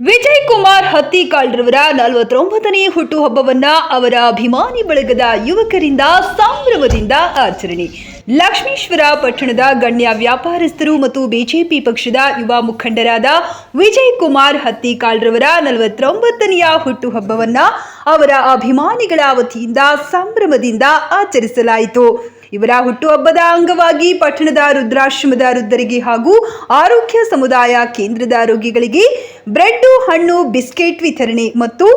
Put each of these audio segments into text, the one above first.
ವಿಜಯ್ ಕುಮಾರ್ ಹತ್ತಿಕಾಳ್ರವರ ನಲವತ್ತೊಂಬತ್ತನೇ ಹುಟ್ಟುಹಬ್ಬವನ್ನ ಅವರ ಅಭಿಮಾನಿ ಬಳಗದ ಯುವಕರಿಂದ ಸಂಭ್ರಮದಿಂದ ಆಚರಣೆ. ಲಕ್ಷ್ಮೀಶ್ವರ ಪಟ್ಟಣದ ಗಣ್ಯ ವ್ಯಾಪಾರಸ್ಥರು ಮತ್ತು ಬಿಜೆಪಿ ಪಕ್ಷದ ಯುವ ಮುಖಂಡರಾದ ವಿಜಯ್ ಕುಮಾರ್ ಹತ್ತಿಕಾಳ್ರವರ ನಲವತ್ತೊಂಬತ್ತನೆಯ ಹುಟ್ಟುಹಬ್ಬವನ್ನ ಅವರ ಅಭಿಮಾನಿಗಳ ವತಿಯಿಂದ ಸಂಭ್ರಮದಿಂದ ಆಚರಿಸಲಾಯಿತು. ಇವರ ಹುಟ್ಟುಹಬ್ಬದ ಅಂಗವಾಗಿ ಪಟ್ಟಣದ ರುದ್ರಾಶ್ರಮದ ವೃದ್ಧರಿಗೆ ಹಾಗೂ ಆರೋಗ್ಯ ಸಮುದಾಯ ಕೇಂದ್ರದ ರೋಗಿಗಳಿಗೆ ಬ್ರೆಡ್ಡು, ಹಣ್ಣು, ಬಿಸ್ಕೆಟ್ ವಿತರಣೆ ಮತ್ತು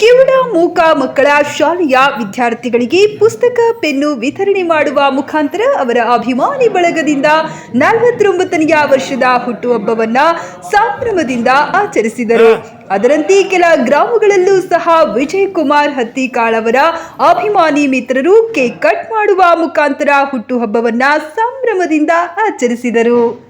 ಕಿವುಡ ಮೂಕ ಮಕ್ಕಳ ಶಾಲೆಯ ವಿದ್ಯಾರ್ಥಿಗಳಿಗೆ ಪುಸ್ತಕ, ಪೆನ್ನು ವಿತರಣೆ ಮಾಡುವ ಮುಖಾಂತರ ಅವರ ಅಭಿಮಾನಿ ಬಳಗದಿಂದ ನಲವತ್ತೊಂಬತ್ತನೆಯ ವರ್ಷದ ಹುಟ್ಟುಹಬ್ಬವನ್ನ ಸಂಭ್ರಮದಿಂದ ಆಚರಿಸಿದರು. ಅದರಂತೆ ಕೆಲ ಗ್ರಾಮಗಳಲ್ಲೂ ಸಹ ವಿಜಯ್ ಕುಮಾರ್ ಹತ್ತಿಕಾಳ್ ಅವರ ಅಭಿಮಾನಿ ಮಿತ್ರರು ಕೇಕ್ ಕಟ್ ಮಾಡುವ ಮುಖಾಂತರ ಹುಟ್ಟುಹಬ್ಬವನ್ನ ಸಂಭ್ರಮದಿಂದ ಆಚರಿಸಿದರು.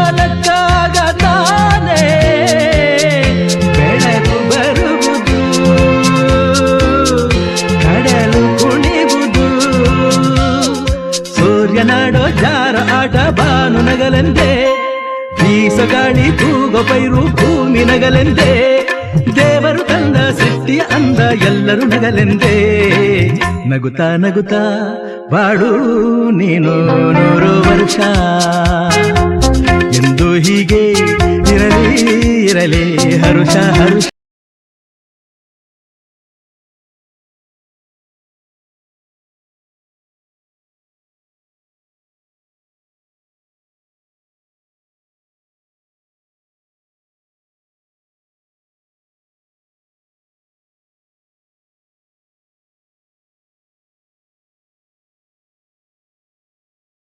ಚಂದ್ರ ನಕ್ಕಾಗ ತಾನೇ ಬೆಳಕು ಬರುವುದು ಕಡಲು ಕುಣಿವುದು ಸೂರ್ಯನಾಡೋ ಜಾರ ಆಟ ಬಾನು ನಗಲೆಂದೇ ಬೀಸಗಾಳಿ ತೂಗೋ ಪೈರು ಭೂಮಿ ನಗಲೆಂದೇ ದೇವರು ತಂದ ಸೃಷ್ಟಿಯ ಅಂದ ಎಲ್ಲರೂ ನಗಲೆಂದೇ ನಗುತ್ತಾ ನಗುತ್ತಾ ಬಾಡು ನೀನು ನೂರು ವರ್ಷ ಎಂದು ಹೀಗೆ